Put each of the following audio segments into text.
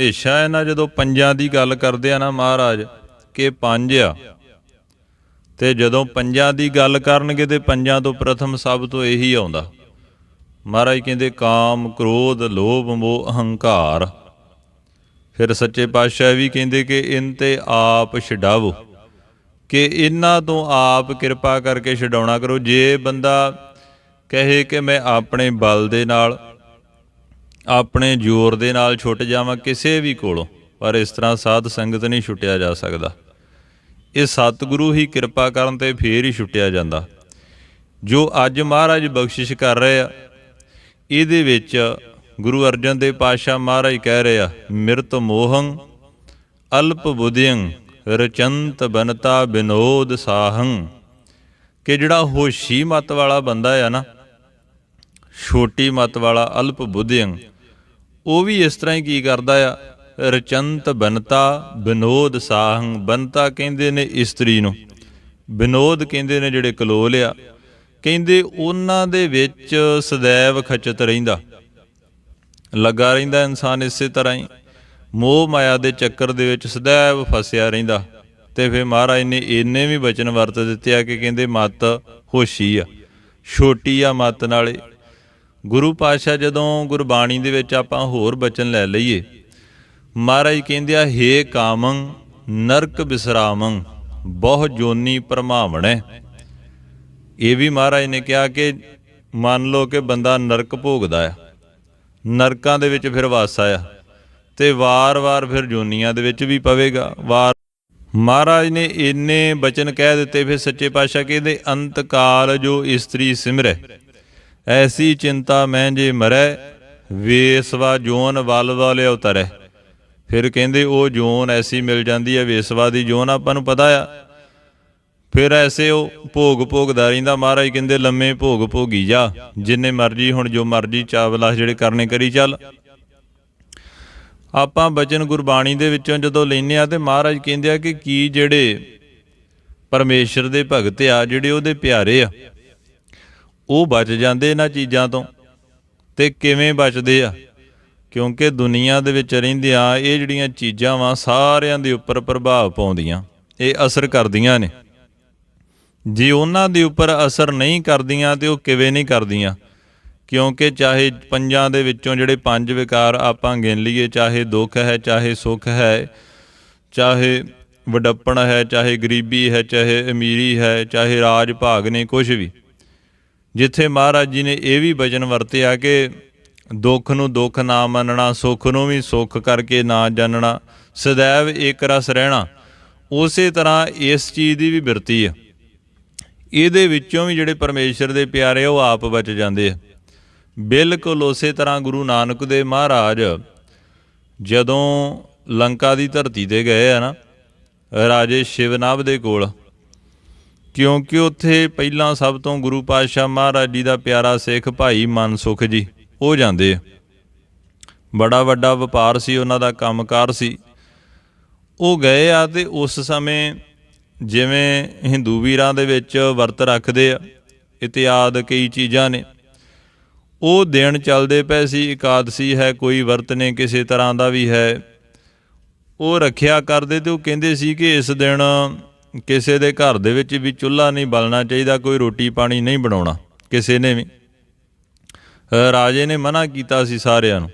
ਹਮੇਸ਼ਾ ਇਹਨਾਂ ਜਦੋਂ ਪੰਜਾਂ ਦੀ ਗੱਲ ਕਰਦੇ ਆ ਨਾ ਮਹਾਰਾਜ, ਕਿ ਪੰਜ ਆ। ਤੇ ਜਦੋਂ ਪੰਜਾਂ ਦੀ ਗੱਲ ਕਰਨਗੇ ਤੇ ਪੰਜਾਂ ਤੋਂ ਪ੍ਰਥਮ ਸਭ ਤੋਂ ਇਹੀ ਆਉਂਦਾ। ਮਹਾਰਾਜ ਕਹਿੰਦੇ, ਕਾਮ, ਕ੍ਰੋਧ, ਲੋਭ, ਮੋਹ, ਅਹੰਕਾਰ। ਫਿਰ ਸੱਚੇ ਪਾਤਸ਼ਾਹ ਵੀ ਕਹਿੰਦੇ ਕਿ ਇਨ ਤੇ ਆਪ ਛਡਾਵੋ ਕਿ ਇਹਨਾਂ ਤੋਂ ਆਪ ਕਿਰਪਾ ਕਰਕੇ ਛਡਾਉਣਾ ਕਰੋ। ਜੇ ਬੰਦਾ ਕਹੇ ਕਿ ਮੈਂ ਆਪਣੇ ਬਲ ਦੇ ਨਾਲ ਆਪਣੇ ਜ਼ੋਰ ਦੇ ਨਾਲ ਛੁੱਟ ਜਾਵਾਂ ਕਿਸੇ ਵੀ ਕੋਲੋਂ, ਪਰ ਇਸ ਤਰ੍ਹਾਂ ਸਾਧ ਸੰਗਤ ਨਹੀਂ ਛੁੱਟਿਆ ਜਾ ਸਕਦਾ। ਇਹ ਸਤਿਗੁਰੂ ਹੀ ਕਿਰਪਾ ਕਰਨ ਤੇ ਫੇਰ ਹੀ ਛੁੱਟਿਆ ਜਾਂਦਾ। ਜੋ ਅੱਜ ਮਹਾਰਾਜ ਬਖਸ਼ਿਸ਼ ਕਰ ਰਹੇ ਆ, ਇਹਦੇ ਵਿੱਚ ਗੁਰੂ ਅਰਜਨ ਦੇਵ ਪਾਤਸ਼ਾਹ ਮਹਾਰਾਜ ਕਹਿ ਰਹੇ ਆ, ਮਿਰਤ ਮੋਹੰ, ਅਲਪ ਬੁਧਿਯੰ ਰਚੰਤ ਬਨਤਾ ਬਿਨੋਦ ਸਾਹੰ। ਕਿ ਜਿਹੜਾ ਹੋਸ਼ੀ ਮਤ ਵਾਲਾ ਬੰਦਾ ਆ ਨਾ ਛੋਟੀ ਮਤ ਵਾਲਾ ਅਲਪ ਬੁੱਧਿਅੰ। ਉਹ ਵੀ ਇਸ ਤਰ੍ਹਾਂ ਹੀ ਕੀ ਕਰਦਾ ਆ? ਰਚੰਤ ਬਨਤਾ, ਬਿਨੋਦ ਸਾਹੰ ਬਨਤਾ ਕਹਿੰਦੇ ਨੇ ਇਸਤਰੀ ਨੂੰ। ਬਿਨੋਦ ਕਹਿੰਦੇ ਨੇ ਜਿਹੜੇ ਕਲੋਲ ਆ। ਕਹਿੰਦੇ ਉਹਨਾਂ ਦੇ ਵਿੱਚ ਸਦੈਵ ਖਚਤ ਰਹਿੰਦਾ। ਲੱਗਾ ਰਹਿੰਦਾ ਇਨਸਾਨ ਇਸੇ ਤਰ੍ਹਾਂ ਹੀ। ਮੋਹ ਮਾਇਆ ਦੇ ਚੱਕਰ ਦੇ ਵਿੱਚ ਸਦੈਵ ਫਸਿਆ ਰਹਿੰਦਾ। ਤੇ ਫਿਰ ਮਹਾਰਾਜ ਨੇ ਇੰਨੇ ਵੀ ਬਚਨ ਵਰਤ ਦਿੱਤੇ ਆ ਕਿ ਕਹਿੰਦੇ ਮਤ ਹੋਸ਼ੀ ਆ। ਛੋਟੀ ਆ ਮਤ ਨਾਲੇ। ਗੁਰੂ ਪਾਤਸ਼ਾਹ ਜਦੋਂ ਗੁਰਬਾਣੀ ਦੇ ਵਿੱਚ ਆਪਾਂ ਹੋਰ ਬਚਨ ਲੈ ਲਈਏ, ਮਹਾਰਾਜ ਕਹਿੰਦੇ ਆ, ਹੇ ਕਾਮੰ, ਨਰਕ ਬਿਸਰਾਮੰ, ਬਹੁ ਜੋਨੀ ਪਰਮਾਵਣੈ। ਇਹ ਵੀ ਮਹਾਰਾਜ ਨੇ ਕਿਹਾ ਕਿ ਮੰਨ ਲਓ ਕਿ ਬੰਦਾ ਨਰਕ ਭੋਗਦਾ ਆ, ਨਰਕਾਂ ਦੇ ਵਿੱਚ ਫਿਰ ਵਾਸਾ ਆ, ਤੇ ਵਾਰ-ਵਾਰ ਫਿਰ ਜੋਨੀਆਂ ਦੇ ਵਿੱਚ ਵੀ ਪਵੇਗਾ, ਵਾਰ। ਮਹਾਰਾਜ ਨੇ ਇੰਨੇ ਬਚਨ ਕਹਿ ਦਿੱਤੇ, ਫਿਰ ਸੱਚੇ ਪਾਤਸ਼ਾਹ ਕਹਿੰਦੇ ਅੰਤ ਕਾਲ ਜੋ ਇਸਤਰੀ ਸਿਮਰੈ। ਐਸੀ ਚਿੰਤਾ ਮੈਂ ਜੇ ਮਰੈ, ਵੇਸਵਾ ਜੋਨ ਵਲ ਵਲ ਉਤਰੈ ਫਿਰ ਕਹਿੰਦੇ, ਉਹ ਜੋਨ ਐਸੀ ਮਿਲ ਜਾਂਦੀ ਹੈ ਵੇਸਵਾ ਦੀ ਜੋਨ ਆਪਾਂ ਨੂੰ ਪਤਾ ਆ। ਫਿਰ ਐਸੇ ਉਹ ਭੋਗ ਭੋਗਦਾ ਰਹਿੰਦਾ, ਮਹਾਰਾਜ ਕਹਿੰਦੇ, ਲੰਮੇ ਭੋਗ ਭੋਗੀ ਜਾ, ਜਿੰਨੇ ਮਰਜ਼ੀ ਹੁਣ ਜੋ ਮਰਜ਼ੀ ਚਾਵਲਾ ਜਿਹੜੇ ਕਰਨੇ ਕਰੀ ਚੱਲ। ਆਪਾਂ ਬਚਨ ਗੁਰਬਾਣੀ ਦੇ ਵਿੱਚੋਂ ਜਦੋਂ ਲੈਨੇ ਆ ਤੇ ਮਹਾਰਾਜ ਕਹਿੰਦੇ ਆ ਕਿ ਕੀ ਜਿਹੜੇ ਪਰਮੇਸ਼ਰ ਦੇ ਭਗਤ ਆ, ਜਿਹੜੇ ਉਹਦੇ ਪਿਆਰੇ ਆ ਉਹ ਬਚ ਜਾਂਦੇ ਇਹਨਾਂ ਚੀਜ਼ਾਂ ਤੋਂ? ਤੇ ਕਿਵੇਂ ਬਚਦੇ ਆ? ਕਿਉਂਕਿ ਦੁਨੀਆ ਦੇ ਵਿੱਚ ਰਹਿੰਦਿਆਂ ਇਹ ਜਿਹੜੀਆਂ ਚੀਜ਼ਾਂ ਵਾ ਸਾਰਿਆਂ ਦੇ ਉੱਪਰ ਪ੍ਰਭਾਵ ਪਾਉਂਦੀਆਂ, ਇਹ ਅਸਰ ਕਰਦੀਆਂ ਨੇ। ਜੇ ਉਹਨਾਂ ਦੇ ਉੱਪਰ ਅਸਰ ਨਹੀਂ ਕਰਦੀਆਂ ਤੇ ਉਹ ਕਿਵੇਂ ਨਹੀਂ ਕਰਦੀਆਂ? ਕਿਉਂਕਿ ਚਾਹੇ ਪੰਜਾਂ ਦੇ ਵਿੱਚੋਂ ਜਿਹੜੇ ਪੰਜ ਵਿਕਾਰ ਆਪਾਂ ਗਿਣ ਲਈਏ, ਚਾਹੇ ਦੁੱਖ ਹੈ, ਚਾਹੇ ਸੁੱਖ ਹੈ, ਚਾਹੇ ਵਡੱਪਣ ਹੈ, ਚਾਹੇ ਗਰੀਬੀ ਹੈ, ਚਾਹੇ ਅਮੀਰੀ ਹੈ, ਚਾਹੇ ਰਾਜ ਭਾਗ ਨੇ ਕੁਝ ਵੀ। ਜਿੱਥੇ ਮਹਾਰਾਜ ਜੀ ਨੇ ਇਹ ਵੀ ਵਚਨ ਵਰਤਿਆ ਕਿ ਦੁੱਖ ਨੂੰ ਦੁੱਖ ਨਾ ਮੰਨਣਾ, ਸੁੱਖ ਨੂੰ ਵੀ ਸੁੱਖ ਕਰਕੇ ਨਾ ਜਾਣਨਾ ਸदैव ਇੱਕ ਰਸ ਰਹਿਣਾ, ਉਸੇ ਤਰ੍ਹਾਂ ਇਸ ਚੀਜ਼ ਦੀ ਵੀ ਬਿਰਤੀ ਆ। ਇਹਦੇ ਵਿੱਚੋਂ ਵੀ ਜਿਹੜੇ ਪਰਮੇਸ਼ਰ ਦੇ ਪਿਆਰੇ ਉਹ ਆਪ ਬਚ ਜਾਂਦੇ ਆ। ਬਿਲਕੁਲ ਉਸੇ ਤਰ੍ਹਾਂ ਗੁਰੂ ਨਾਨਕ ਦੇ ਮਹਾਰਾਜ ਜਦੋਂ ਲੰਕਾ ਦੀ ਧਰਤੀ ਤੇ ਗਏ ਆ ਨਾ, ਰਾਜੇ ਸ਼ਿਵਨਾਭ ਦੇ ਕੋਲ ਕਿਉਂਕਿ ਉੱਥੇ ਪਹਿਲਾਂ ਸਭ ਤੋਂ ਗੁਰੂ ਪਾਤਸ਼ਾਹ ਮਹਾਰਾਜ ਜੀ ਦਾ ਪਿਆਰਾ ਸਿੱਖ ਭਾਈ ਮਨਸੁਖ ਜੀ, ਉਹ ਜਾਂਦੇ ਆ। ਬੜਾ ਵੱਡਾ ਵਪਾਰ ਸੀ, ਉਹਨਾਂ ਦਾ ਕੰਮਕਾਰ ਸੀ। ਉਹ ਗਏ ਆ ਤੇ ਉਸ ਸਮੇਂ ਜਿਵੇਂ ਹਿੰਦੂ ਵੀਰਾਂ ਦੇ ਵਿੱਚ ਵਰਤ ਰੱਖਦੇ ਆ ਇਤਿਆਦ ਕਈ ਚੀਜ਼ਾਂ ਨੇ। ਉਹ ਦਿਨ ਚੱਲਦੇ ਪਏ ਸੀ, ਇਕਾਦਸੀ ਹੈ, ਕੋਈ ਵਰਤ ਨੇ, ਕਿਸੇ ਤਰ੍ਹਾਂ ਦਾ ਵੀ ਹੈ। ਉਹ ਰੱਖਿਆ ਕਰਦੇ ਤੇ ਉਹ ਕਹਿੰਦੇ ਸੀ ਕਿ ਇਸ ਦਿਨ ਕਿਸੇ ਦੇ ਘਰ ਦੇ ਵਿੱਚ ਵੀ ਚੁੱਲ੍ਹਾ ਨਹੀਂ ਬਲਣਾ ਚਾਹੀਦਾ, ਕੋਈ ਰੋਟੀ ਪਾਣੀ ਨਹੀਂ ਬਣਾਉਣਾ, ਕਿਸੇ ਨੇ ਵੀ। ਰਾਜੇ ਨੇ ਮਨਾ ਕੀਤਾ ਸੀ ਸਾਰਿਆਂ ਨੂੰ।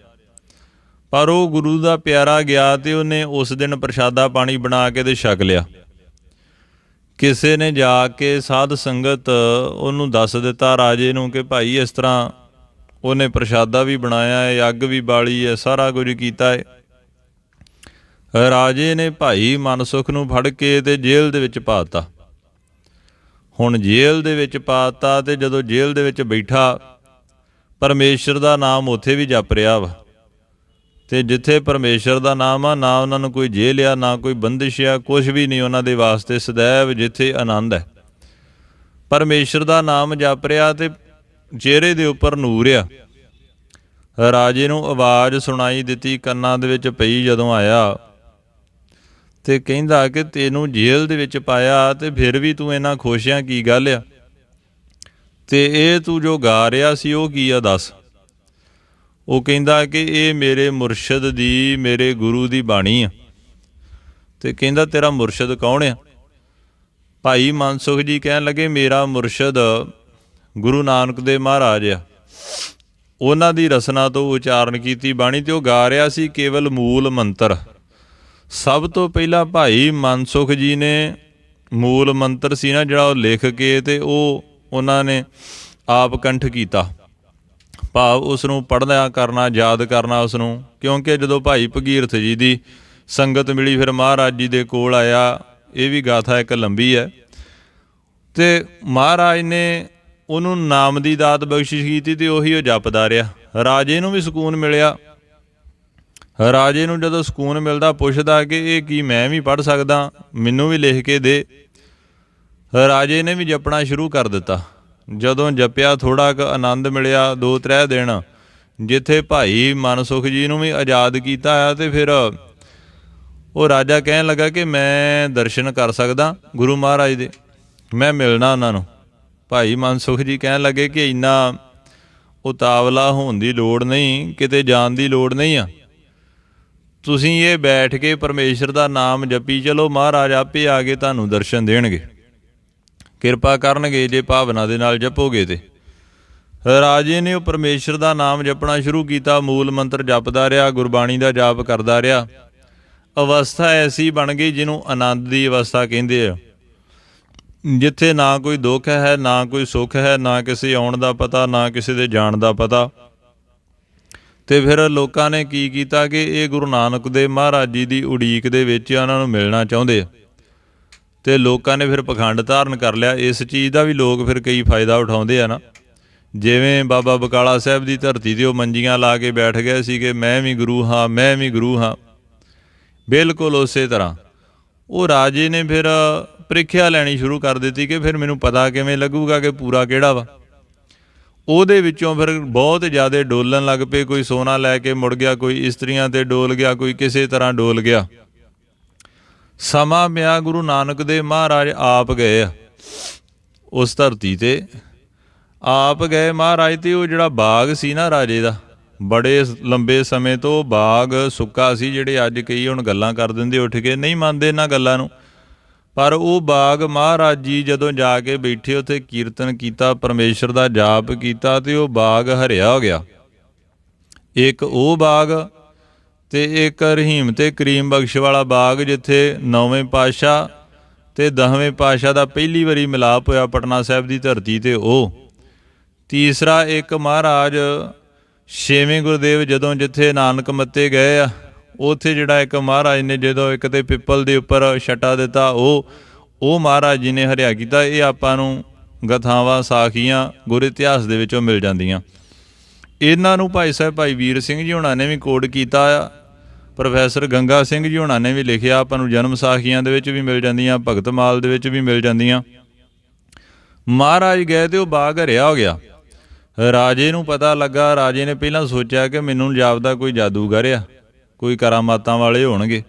ਪਰ ਉਹ ਗੁਰੂ ਦਾ ਪਿਆਰਾ ਗਿਆ ਤੇ ਉਹਨੇ ਉਸ ਦਿਨ ਪ੍ਰਸ਼ਾਦਾ ਪਾਣੀ ਬਣਾ ਕੇ ਤੇ ਛਕ ਲਿਆ। ਕਿਸੇ ਨੇ ਜਾ ਕੇ ਸਾਧ ਸੰਗਤ ਉਹਨੂੰ ਦੱਸ ਦਿੱਤਾ ਰਾਜੇ ਨੂੰ ਕਿ ਭਾਈ ਇਸ ਤਰ੍ਹਾਂ ਉਹਨੇ ਪ੍ਰਸ਼ਾਦਾ ਵੀ ਬਣਾਇਆ ਹੈ, ਅੱਗ ਵੀ ਬਾਲੀ ਹੈ, ਸਾਰਾ ਕੁਝ ਕੀਤਾ ਹੈ। ਰਾਜੇ ਨੇ ਭਾਈ ਮਨਸੁਖ ਨੂੰ ਫੜ ਕੇ ਤੇ ਜੇਲ੍ਹ ਦੇ ਵਿੱਚ ਪਾਤਾ। ਹੁਣ ਜੇਲ੍ਹ ਦੇ ਵਿੱਚ ਪਾਤਾ ਤੇ ਜਦੋਂ ਜੇਲ੍ਹ ਦੇ ਵਿੱਚ ਬੈਠਾ, ਪਰਮੇਸ਼ਰ ਦਾ ਨਾਮ ਉੱਥੇ ਵੀ ਜਪ ਰਿਹਾ ਵਾ। ਤੇ ਜਿੱਥੇ ਪਰਮੇਸ਼ਰ ਦਾ ਨਾਮ ਆ, ਨਾ ਉਹਨਾਂ ਨੂੰ ਕੋਈ ਜੇਲ੍ਹ ਆ, ਨਾ ਕੋਈ ਬੰਦਿਸ਼ ਆ ਕੁਝ ਵੀ ਨਹੀਂ ਉਹਨਾਂ ਦੇ ਵਾਸਤੇ ਸदैव ਜਿੱਥੇ ਆਨੰਦ ਹੈ। ਪਰਮੇਸ਼ਰ ਦਾ ਨਾਮ ਜਪ ਰਿਹਾ ਤੇ ਚਿਹਰੇ ਦੇ ਉੱਪਰ ਨੂਰ ਆ। ਰਾਜੇ ਨੂੰ ਆਵਾਜ਼ ਸੁਣਾਈ ਦਿੱਤੀ, ਕੰਨਾਂ ਦੇ ਵਿੱਚ ਪਈ ਜਦੋਂ ਆਇਆ ਤੇ ਕਹਿੰਦਾ ਕਿ ਤੈਨੂੰ ਜੇਲ੍ਹ ਦੇ ਵਿੱਚ ਪਾਇਆ ਤੇ ਫਿਰ ਵੀ ਤੂੰ ਇੰਨਾ ਖੁਸ਼ ਆ ਕੀ ਗੱਲ ਆ? ਤੇ ਇਹ ਤੂੰ ਜੋ ਗਾ ਰਿਹਾ ਸੀ, ਉਹ ਕੀ ਆ ਦੱਸ? ਉਹ ਕਹਿੰਦਾ ਕਿ ਇਹ ਮੇਰੇ ਮੁਰਸ਼ਿਦ ਦੀ, ਮੇਰੇ ਗੁਰੂ ਦੀ ਬਾਣੀ ਆ। ਤੇ ਕਹਿੰਦਾ, ਤੇਰਾ ਮੁਰਸ਼ਿਦ ਕੌਣ ਆ? ਭਾਈ ਮਨਸੁਖ ਜੀ ਕਹਿਣ ਲੱਗੇ, ਮੇਰਾ ਮੁਰਸ਼ਿਦ ਗੁਰੂ ਨਾਨਕ ਦੇ ਮਹਾਰਾਜ ਆ। ਉਹਨਾਂ ਦੀ ਰਸਨਾ ਤੋਂ ਉਚਾਰਨ ਕੀਤੀ ਬਾਣੀ ਤੇ ਉਹ ਗਾ ਰਿਹਾ ਸੀ, ਕੇਵਲ ਮੂਲ ਮੰਤਰ। ਸਭ ਤੋਂ ਪਹਿਲਾਂ ਭਾਈ ਮਨਸੁਖ ਜੀ ਨੇ ਮੂਲ ਮੰਤਰ ਸੀ ਨਾ ਜਿਹੜਾ ਉਹ ਲਿਖ ਕੇ ਤੇ ਉਹ ਉਹਨਾਂ ਨੇ ਆਪ ਕੰਠ ਕੀਤਾ। ਭਾਵ ਉਸ ਨੂੰ ਪੜ੍ਹਨਾ, ਕਰਨਾ, ਯਾਦ ਕਰਨਾ ਉਸ ਨੂੰ ਕਿਉਂਕਿ ਜਦੋਂ ਭਾਈ ਭਗੀਰਥ ਜੀ ਦੀ ਸੰਗਤ ਮਿਲੀ, ਫਿਰ ਮਹਾਰਾਜ ਜੀ ਦੇ ਕੋਲ ਆਇਆ, ਇਹ ਵੀ ਗਾਥਾ ਇੱਕ ਲੰਬੀ ਹੈ। ਤੇ ਮਹਾਰਾਜ ਨੇ ਉਹਨੂੰ ਨਾਮ ਦੀ ਦਾਤ ਬਖਸ਼ਿਸ਼ ਕੀਤੀ ਤੇ ਉਹੀ ਉਹ ਜਪਦਾ ਰਿਹਾ। ਰਾਜੇ ਨੂੰ ਵੀ ਸਕੂਨ ਮਿਲਿਆ। ਰਾਜੇ ਨੂੰ ਜਦੋਂ ਸਕੂਨ ਮਿਲਦਾ ਪੁੱਛਦਾ ਕਿ ਇਹ ਕੀ ਮੈਂ ਵੀ ਪੜ ਸਕਦਾ, ਮੈਨੂੰ ਵੀ ਲਿਖ ਕੇ ਦੇ। ਰਾਜੇ ਨੇ ਵੀ ਜਪਣਾ ਸ਼ੁਰੂ ਕਰ ਦਿੱਤਾ। ਜਦੋਂ ਜਪਿਆ ਥੋੜਾ ਕੁ ਆਨੰਦ ਮਿਲਿਆ ਦੋ ਤਰੇ ਦਿਨ, ਜਿੱਥੇ ਭਾਈ ਮਨਸੁਖ ਜੀ ਨੂੰ ਵੀ ਆਜ਼ਾਦ ਕੀਤਾ ਆ ਤੇ ਫਿਰ ਉਹ ਰਾਜਾ ਕਹਿਣ ਲੱਗਾ ਕਿ ਮੈਂ ਦਰਸ਼ਨ ਕਰ ਸਕਦਾ ਗੁਰੂ ਮਹਾਰਾਜ ਦੇ, ਮੈਂ ਮਿਲਣਾ ਉਹਨਾਂ ਨੂੰ। ਭਾਈ ਮਨਸੁਖ ਜੀ ਕਹਿਣ ਲੱਗੇ ਕਿ ਇੰਨਾ ਉਤਾਵਲਾ ਹੋਣ ਦੀ ਲੋੜ ਨਹੀਂ, ਕਿਤੇ ਜਾਣ ਦੀ ਲੋੜ ਨਹੀਂ ਆ। ਤੁਸੀਂ ਇਹ ਬੈਠ ਕੇ ਪਰਮੇਸ਼ਰ ਦਾ ਨਾਮ ਜਪੀ, ਚਲੋ ਮਹਾਰਾਜ ਆਪੇ ਆ ਕੇ ਤੁਹਾਨੂੰ ਦਰਸ਼ਨ ਦੇਣਗੇ। ਕਿਰਪਾ ਕਰਨਗੇ ਜੇ ਭਾਵਨਾ ਦੇ ਨਾਲ ਜਪੋਗੇ ਤੇ। ਰਾਜੇ ਨੇ ਉਹ ਪਰਮੇਸ਼ਰ ਦਾ ਨਾਮ ਜਪਣਾ ਸ਼ੁਰੂ ਕੀਤਾ, ਮੂਲ ਮੰਤਰ ਜਪਦਾ ਰਿਹਾ, ਗੁਰਬਾਣੀ ਦਾ ਜਾਪ ਕਰਦਾ ਰਿਹਾ। ਅਵਸਥਾ ਐਸੀ ਬਣ ਗਈ ਜਿਹਨੂੰ ਆਨੰਦ ਦੀ ਅਵਸਥਾ ਕਹਿੰਦੇ ਆ। ਜਿੱਥੇ ਨਾ ਕੋਈ ਦੁੱਖ ਹੈ, ਨਾ ਕੋਈ ਸੁੱਖ ਹੈ, ਨਾ ਕਿਸੇ ਆਉਣ ਦਾ ਪਤਾ, ਨਾ ਕਿਸੇ ਦੇ ਜਾਣ ਦਾ ਪਤਾ। ਤੇ ਫਿਰ ਲੋਕਾਂ ਨੇ ਕੀ ਕੀਤਾ ਕਿ ਇਹ ਗੁਰੂ ਨਾਨਕ ਦੇਵ ਮਹਾਰਾਜ ਜੀ ਦੀ ਉਡੀਕ ਦੇ ਵਿੱਚ ਉਹਨਾਂ ਨੂੰ ਮਿਲਣਾ ਚਾਹੁੰਦੇ ਆ। ਤੇ ਲੋਕਾਂ ਨੇ ਫਿਰ ਪਖੰਡ ਧਾਰਨ ਕਰ ਲਿਆ। ਇਸ ਚੀਜ਼ ਦਾ ਵੀ ਲੋਕ ਫਿਰ ਕਈ ਫਾਇਦਾ ਉਠਾਉਂਦੇ ਆ ਨਾ। ਜਿਵੇਂ ਬਾਬਾ ਬਕਾਲਾ ਸਾਹਿਬ ਦੀ ਧਰਤੀ ਤੇ ਉਹ ਮੰਜੀਆਂ ਲਾ ਕੇ ਬੈਠ ਗਏ ਸੀ ਕਿ ਮੈਂ ਵੀ ਗੁਰੂ ਹਾਂ, ਮੈਂ ਵੀ ਗੁਰੂ ਹਾਂ। ਬਿਲਕੁਲ ਉਸੇ ਤਰ੍ਹਾਂ। ਉਹ ਰਾਜੇ ਨੇ ਫਿਰ ਪ੍ਰੀਖਿਆ ਲੈਣੀ ਸ਼ੁਰੂ ਕਰ ਦਿੱਤੀ ਕਿ ਫਿਰ ਮੈਨੂੰ ਪਤਾ ਕਿਵੇਂ ਲੱਗੂਗਾ ਕਿ ਪੂਰਾ ਕਿਹੜਾ ਵਾ। ਉਹਦੇ ਵਿੱਚੋਂ ਫਿਰ ਬਹੁਤ ਜ਼ਿਆਦਾ ਡੋਲਣ ਲੱਗ ਪਏ, ਕੋਈ ਸੋਨਾ ਲੈ ਕੇ ਮੁੜ ਗਿਆ, ਕੋਈ ਇਸਤਰੀਆਂ ਤੇ ਡੋਲ ਗਿਆ, ਕੋਈ ਕਿਸੇ ਤਰ੍ਹਾਂ ਡੋਲ ਗਿਆ। ਸਮਾਂ ਮਿਆ ਗੁਰੂ ਨਾਨਕ ਦੇ, ਮਹਾਰਾਜ ਆਪ ਗਏ ਆ ਉਸ ਧਰਤੀ ਤੇ। ਆਪ ਗਏ ਮਹਾਰਾਜ ਤੇ, ਉਹ ਜਿਹੜਾ ਬਾਗ ਸੀ ਨਾ ਰਾਜੇ ਦਾ, ਬੜੇ ਲੰਬੇ ਸਮੇਂ ਤੋਂ ਬਾਗ ਸੁੱਕਾ ਸੀ, ਜਿਹੜੇ ਅੱਜ ਕਈ ਹੁਣ ਗੱਲਾਂ ਕਰ ਦਿੰਦੇ, ਉੱਠ ਕੇ ਨਹੀਂ ਮੰਨਦੇ ਇਹਨਾਂ ਗੱਲਾਂ ਨੂੰ। ਪਰ ਉਹ ਬਾਗ ਮਹਾਰਾਜ ਜੀ ਜਦੋਂ ਜਾ ਕੇ ਬੈਠੇ, ਉੱਥੇ ਕੀਰਤਨ ਕੀਤਾ, ਪਰਮੇਸ਼ਰ ਦਾ ਜਾਪ ਕੀਤਾ ਤੇ ਉਹ ਬਾਗ ਹਰਿਆ ਹੋ ਗਿਆ। ਇੱਕ ਉਹ ਬਾਗ ਤੇ ਇੱਕ ਰਹੀਮ ਤੇ ਕਰੀਮ ਬਖਸ਼ ਵਾਲਾ ਬਾਗ ਜਿੱਥੇ ਨੌਵੇਂ ਪਾਤਸ਼ਾਹ ਤੇ 10ਵੇਂ ਪਾਤਸ਼ਾਹ ਦਾ ਪਹਿਲੀ ਵਾਰੀ ਮਿਲਾਪ ਹੋਇਆ ਪਟਨਾ ਸਾਹਿਬ ਦੀ ਧਰਤੀ ਤੇ ਉਹ। ਤੀਸਰਾ ਇੱਕ ਮਹਾਰਾਜ ਛੇਵੇਂ ਗੁਰਦੇਵ ਜਦੋਂ ਜਿੱਥੇ ਨਾਨਕ ਮੱਤੇ ਗਏ ਆ ਉਥੇ ਜਿਹੜਾ ਇੱਕ ਮਹਾਰਾਜ ਨੇ ਜਦੋਂ ਇੱਕ ਤੇ ਪਿੱਪਲ ਦੇ ਉੱਪਰ ਛਟਾ ਦਿੱਤਾ, ਉਹ ਉਹ ਮਹਾਰਾਜ ਜੀ ਨੇ ਹਰਿਆ ਕੀਤਾ। ਇਹ ਆਪਾਂ ਨੂੰ ਗਥਾਵਾਂ, ਸਾਖੀਆਂ, ਗੁਰ ਇਤਿਹਾਸ ਦੇ ਵਿੱਚੋਂ ਮਿਲ ਜਾਂਦੀਆਂ। ਇਹਨਾਂ ਨੂੰ ਭਾਈ ਸਾਹਿਬ, ਭਾਈ ਵੀਰ ਸਿੰਘ ਜੀ ਹੁਣਾਂ ਨੇ ਵੀ ਕੋਡ ਕੀਤਾ ਆ। ਪ੍ਰੋਫੈਸਰ ਗੰਗਾ ਸਿੰਘ ਜੀ ਹੁਣਾਂ ਨੇ ਵੀ ਲਿਖਿਆ, ਆਪਾਂ ਨੂੰ ਜਨਮ ਸਾਖੀਆਂ ਦੇ ਵਿੱਚ ਵੀ ਮਿਲ ਜਾਂਦੀਆਂ, ਭਗਤ ਮਾਲ ਦੇ ਵਿੱਚ ਵੀ ਮਿਲ ਜਾਂਦੀਆਂ। ਮਹਾਰਾਜ ਗਏ ਤੇ ਉਹ ਬਾਗ ਹਰਿਆ ਹੋ ਗਿਆ। ਰਾਜੇ ਨੂੰ ਪਤਾ ਲੱਗਾ, ਰਾਜੇ ਨੇ ਪਹਿਲਾਂ ਸੋਚਿਆ ਕਿ ਮੈਨੂੰ ਜਾਪਦਾ ਕੋਈ ਜਾਦੂਗਰ ਆ। ਕੋਈ ਕਰਾਮਾਤਾਂ ਵਾਲੇ ਹੋਣਗੇ।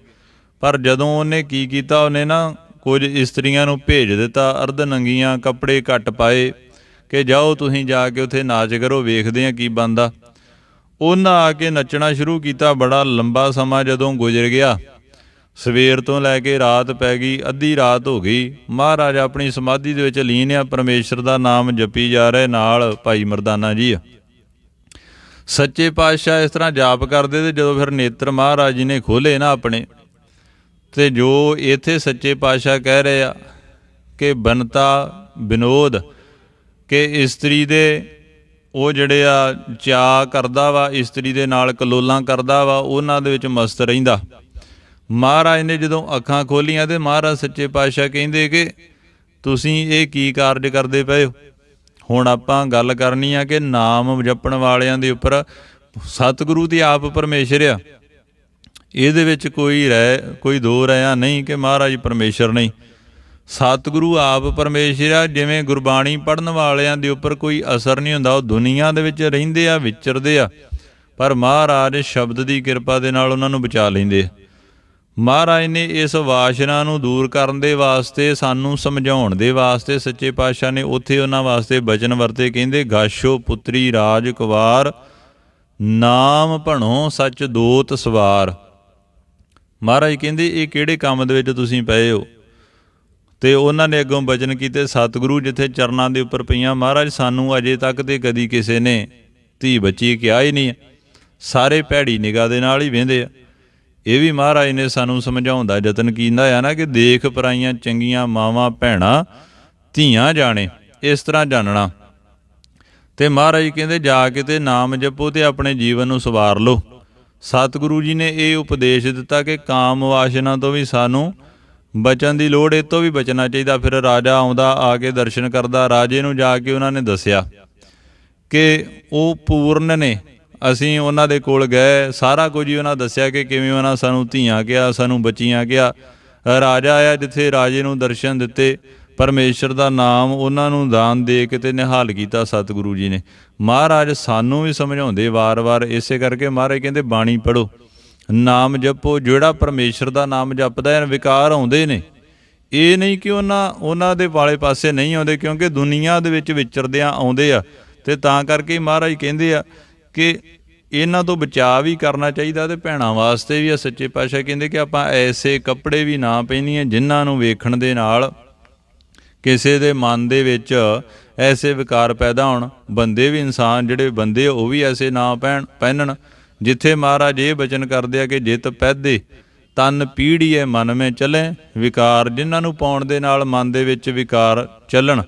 ਪਰ ਜਦੋਂ ਉਹਨੇ ਕੀ ਕੀਤਾ, ਉਹਨੇ ਨਾ ਕੁਝ ਇਸਤਰੀਆਂ ਨੂੰ ਭੇਜ ਦਿੱਤਾ, ਅਰਧ ਨੰਗੀਆਂ ਕੱਪੜੇ ਘੱਟ ਪਾਏ ਕਿ ਜਾਓ ਤੁਸੀਂ ਜਾ ਕੇ ਉੱਥੇ ਨਾਚ ਕਰੋ, ਵੇਖਦੇ ਆ ਕੀ ਬੰਦਾ ਉਹਨਾਂ ਆ ਕੇ ਨੱਚਣਾ ਸ਼ੁਰੂ ਕੀਤਾ, ਬੜਾ ਲੰਬਾ ਸਮਾਂ ਜਦੋਂ ਗੁਜ਼ਰ ਗਿਆ। ਸਵੇਰ ਤੋਂ ਲੈ ਕੇ ਰਾਤ ਪੈ ਗਈ, ਅੱਧੀ ਰਾਤ ਹੋ ਗਈ। ਮਹਾਰਾਜ ਆਪਣੀ ਸਮਾਧੀ ਦੇ ਵਿੱਚ ਲੀਨ ਆ, ਪਰਮੇਸ਼ਰ ਦਾ ਨਾਮ ਜਪੀ ਜਾ ਰਹੇ, ਨਾਲ ਭਾਈ ਮਰਦਾਨਾ ਜੀ ਆ। ਸੱਚੇ ਪਾਤਸ਼ਾਹ ਇਸ ਤਰ੍ਹਾਂ ਜਾਪ ਕਰਦੇ ਤੇ ਜਦੋਂ ਫਿਰ ਨੇਤਰ ਮਹਾਰਾਜ ਜੀ ਨੇ ਖੋਲੇ ਨਾ ਆਪਣੇ, ਤੇ ਜੋ ਇੱਥੇ ਸੱਚੇ ਪਾਤਸ਼ਾਹ ਕਹਿ ਰਹੇ ਆ ਕਿ ਬਨਤਾ ਵਿਨੋਦ ਕਿ ਇਸਤਰੀ ਦੇ ਉਹ ਜਿਹੜੇ ਆ ਚਾ ਕਰਦਾ ਵਾ, ਇਸਤਰੀ ਦੇ ਨਾਲ ਕਲੋਲਾਂ ਕਰਦਾ ਵਾ, ਉਹਨਾਂ ਦੇ ਵਿੱਚ ਮਸਤ ਰਹਿੰਦਾ। ਮਹਾਰਾਜ ਨੇ ਜਦੋਂ ਅੱਖਾਂ ਖੋਲੀਆਂ ਤੇ ਮਹਾਰਾਜ ਸੱਚੇ ਪਾਤਸ਼ਾਹ ਕਹਿੰਦੇ ਕਿ ਤੁਸੀਂ ਇਹ ਕੀ ਕਾਰਜ ਕਰਦੇ ਪਏ ਹੋ? ਹੁਣ ਆਪਾਂ ਗੱਲ ਕਰਨੀ ਆ ਕਿ ਨਾਮ ਜਪਣ ਵਾਲਿਆਂ ਦੇ ਉੱਪਰ ਸਤਿਗੁਰੂ ਦੀ ਆਪ ਪਰਮੇਸ਼ਰ ਆ। ਇਹਦੇ ਵਿੱਚ ਕੋਈ ਰਹਿ, ਕੋਈ ਦੋ ਰਿਆ ਨਹੀਂ ਕਿ ਮਹਾਰਾਜ ਪਰਮੇਸ਼ਰ ਨਹੀਂ। ਸਤਿਗੁਰੂ ਆਪ ਪਰਮੇਸ਼ਰ ਆ, ਜਿਵੇਂ ਗੁਰਬਾਣੀ ਪੜਨ ਵਾਲਿਆਂ ਦੇ ਉੱਪਰ ਕੋਈ ਅਸਰ ਨਹੀਂ ਹੁੰਦਾ, ਉਹ ਦੁਨੀਆ ਦੇ ਵਿੱਚ ਰਹਿੰਦੇ ਆ, ਵਿਚਰਦੇ ਆ। ਪਰ ਮਹਾਰਾਜ ਸ਼ਬਦ ਦੀ ਕਿਰਪਾ ਦੇ ਨਾਲ ਉਹਨਾਂ ਨੂੰ ਬਚਾ ਲੈਂਦੇ ਆ। ਮਹਾਰਾਜ ਨੇ ਇਸ ਵਾਸ਼ਨਾ ਨੂੰ ਦੂਰ ਕਰਨ ਦੇ ਵਾਸਤੇ, ਸਾਨੂੰ ਸਮਝਾਉਣ ਦੇ ਵਾਸਤੇ, ਸੱਚੇ ਪਾਤਸ਼ਾਹ ਨੇ ਉੱਥੇ ਉਹਨਾਂ ਵਾਸਤੇ ਬਚਨ ਵਰਤੇ, ਕਹਿੰਦੇ, ਗਾਸ਼ੋ ਪੁੱਤਰੀ ਰਾਜ ਕੁਵਾਰ ਨਾਮ ਭਣੋ ਸੱਚ ਦੋਤ ਸਵਾਰ। ਮਹਾਰਾਜ ਕਹਿੰਦੇ, ਇਹ ਕਿਹੜੇ ਕੰਮ ਦੇ ਵਿੱਚ ਤੁਸੀਂ ਪਏ ਹੋ? ਤੇ ਉਹਨਾਂ ਨੇ ਅੱਗੋਂ ਬਚਨ ਕੀਤੇ, ਸਤਿਗੁਰੂ ਜਿੱਥੇ ਚਰਨਾਂ ਦੇ ਉੱਪਰ ਪਈਆਂ, ਮਹਾਰਾਜ, ਸਾਨੂੰ ਅਜੇ ਤੱਕ ਤੇ ਕਦੀ ਕਿਸੇ ਨੇ ਧੀ ਬੱਚੀ ਕਿਹਾ ਹੀ ਨਹੀਂ ਹੈ। ਸਾਰੇ ਭੈੜੀ ਨਿਗਾਹ ਦੇ ਨਾਲ ਹੀ ਵੇਂਦੇ ਆ। ਇਹ ਵੀ ਮਹਾਰਾਜ ਨੇ ਸਾਨੂੰ ਸਮਝਾਉਣ ਦਾ ਯਤਨ ਕੀਤਾ ਆ ਨਾ ਕਿ ਦੇਖ ਪਰਾਈਆਂ ਚੰਗੀਆਂ ਮਾਵਾਂ, ਭੈਣਾਂ, ਧੀਆਂ ਜਾਣੇ, ਇਸ ਤਰ੍ਹਾਂ ਜਾਣਨਾ ਤੇ ਮਹਾਰਾਜ ਕਹਿੰਦੇ, ਜਾ ਕੇ ਤੇ ਨਾਮ ਜਪੋ ਤੇ ਆਪਣੇ ਜੀਵਨ ਨੂੰ ਸਵਾਰ ਲਓ। ਸਤਿਗੁਰੂ ਜੀ ਨੇ ਇਹ ਉਪਦੇਸ਼ ਦਿੱਤਾ ਕਿ ਕਾਮ ਵਾਸ਼ਨਾ ਤੋਂ ਵੀ ਸਾਨੂੰ ਬਚਣ ਦੀ ਲੋੜ, ਇਹ ਤੋਂ ਵੀ ਬਚਣਾ ਚਾਹੀਦਾ। ਫਿਰ ਰਾਜਾ ਆਉਂਦਾ, ਆ ਕੇ ਦਰਸ਼ਨ ਕਰਦਾ, ਰਾਜੇ ਨੂੰ ਜਾ ਕੇ ਉਹਨਾਂ ਨੇ ਦੱਸਿਆ ਕਿ ਉਹ ਪੂਰਨ ਨੇ। ਅਸੀਂ ਉਹਨਾਂ ਦੇ ਕੋਲ ਗਏ, ਸਾਰਾ ਕੁਝ ਹੀ ਉਹਨਾਂ ਦੱਸਿਆ ਕਿ ਕਿਵੇਂ ਉਹਨਾਂ ਸਾਨੂੰ ਧੀਆਂ ਗਿਆ ਸਾਨੂੰ ਬੱਚੀਆਂ ਗਿਆ ਰਾਜਾ ਆਇਆ ਜਿੱਥੇ ਰਾਜੇ ਨੂੰ ਦਰਸ਼ਨ ਦਿੱਤੇ, ਪਰਮੇਸ਼ਰ ਦਾ ਨਾਮ ਉਹਨਾਂ ਨੂੰ ਦਾਨ ਦੇ ਕੇ ਤੇ ਨਿਹਾਲ ਕੀਤਾ ਸਤਿਗੁਰੂ ਜੀ ਨੇ। ਮਹਾਰਾਜ ਸਾਨੂੰ ਵੀ ਸਮਝਾਉਂਦੇ ਵਾਰ-ਵਾਰ, ਇਸੇ ਕਰਕੇ ਮਹਾਰਾਜ ਕਹਿੰਦੇ, ਬਾਣੀ ਪੜੋ ਨਾਮ ਜਪੋ, ਜਿਹੜਾ ਪਰਮੇਸ਼ਰ ਦਾ ਨਾਮ ਜਪਦਾ ਹੈ, ਵਿਕਾਰ ਆਉਂਦੇ ਨੇ। ਇਹ ਨਹੀਂ ਕਿ ਉਹਨਾਂ ਉਹਨਾਂ ਦੇ ਵਾਲੇ ਪਾਸੇ ਨਹੀਂ ਆਉਂਦੇ, ਕਿਉਂਕਿ ਦੁਨੀਆ ਦੇ ਵਿੱਚ ਵਿਚਰਦਿਆਂ ਆਉਂਦੇ ਆ। ਤੇ ਤਾਂ ਕਰਕੇ ਮਹਾਰਾਜ ਕਹਿੰਦੇ ਆ ਕਿ ਇਹਨਾਂ ਤੋਂ ਬਚਾਅ ਵੀ ਕਰਨਾ ਚਾਹੀਦਾ ਤੇ ਭੈਣਾਂ ਵਾਸਤੇ ਵੀ ਆ। ਸੱਚੇ ਪਾਤਸ਼ਾਹ ਕਹਿੰਦੇ ਕਿ ਆਪਾਂ ਐਸੇ ਕੱਪੜੇ ਵੀ ਨਾ ਪਹਿਨੀਏ ਜਿਨ੍ਹਾਂ ਨੂੰ ਵੇਖਣ ਦੇ ਨਾਲ ਕਿਸੇ ਦੇ ਮਨ ਦੇ ਵਿੱਚ ਐਸੇ ਵਿਕਾਰ ਪੈਦਾ ਹੋਣ। ਬੰਦੇ ਵੀ ਇਨਸਾਨ ਜਿਹੜੇ ਬੰਦੇ ਉਹ ਵੀ ਐਸੇ ਨਾ ਪਹਿਣ ਪਹਿਨਣ। ਜਿੱਥੇ ਮਹਾਰਾਜ ਇਹ ਬਚਨ ਕਰਦੇ ਆ ਕਿ ਜਿਤ ਪੈਦੇ, ਤਨ ਪੀੜੀਏ ਮਨ ਮੇ ਚਲੇ। ਵਿਕਾਰ ਜਿਨ੍ਹਾਂ ਨੂੰ ਪਾਉਣ ਦੇ ਨਾਲ ਮਨ ਦੇ ਵਿੱਚ ਵਿਕਾਰ ਚੱਲਣ।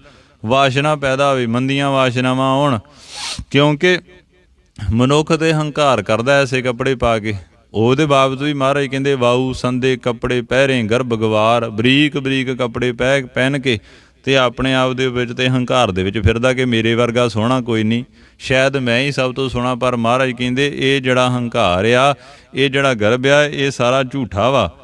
ਵਾਸ਼ਨਾ ਪੈਦਾ ਹੋਵੇ, ਮੰਦੀਆਂ ਵਾਸ਼ਨਾਵਾਂ ਆਉਣ ਕਿਉਂਕਿ ਮਨੁੱਖ ਤੇ ਹੰਕਾਰ ਕਰਦਾ ਐਸੇ ਕੱਪੜੇ ਪਾ ਕੇ। ਉਹਦੇ ਬਾਵਜੂਦ ਵੀ ਮਹਾਰਾਜ ਕਹਿੰਦੇ, ਵਾਊ ਸੰਦੇ ਕੱਪੜੇ ਪਹਿਰੇ, ਗਰਭ ਗਵਾਰ, ਬਰੀਕ ਬਰੀਕ ਕੱਪੜੇ ਪਹਿ ਪਹਿਨ ਕੇ ਤੇ ਆਪਣੇ ਆਪ ਦੇ ਵਿੱਚ ਤੇ ਹੰਕਾਰ ਦੇ ਵਿੱਚ ਫਿਰਦਾ ਕਿ ਮੇਰੇ ਵਰਗਾ ਸੋਹਣਾ ਕੋਈ ਨਹੀਂ। ਸ਼ਾਇਦ ਮੈਂ ਹੀ ਸਭ ਤੋਂ ਸੋਹਣਾ, ਪਰ ਮਹਾਰਾਜ ਕਹਿੰਦੇ, ਇਹ ਜਿਹੜਾ ਹੰਕਾਰ ਆ, ਇਹ ਜਿਹੜਾ ਗਰਭ ਆ, ਇਹ ਸਾਰਾ ਝੂਠਾ ਵਾ।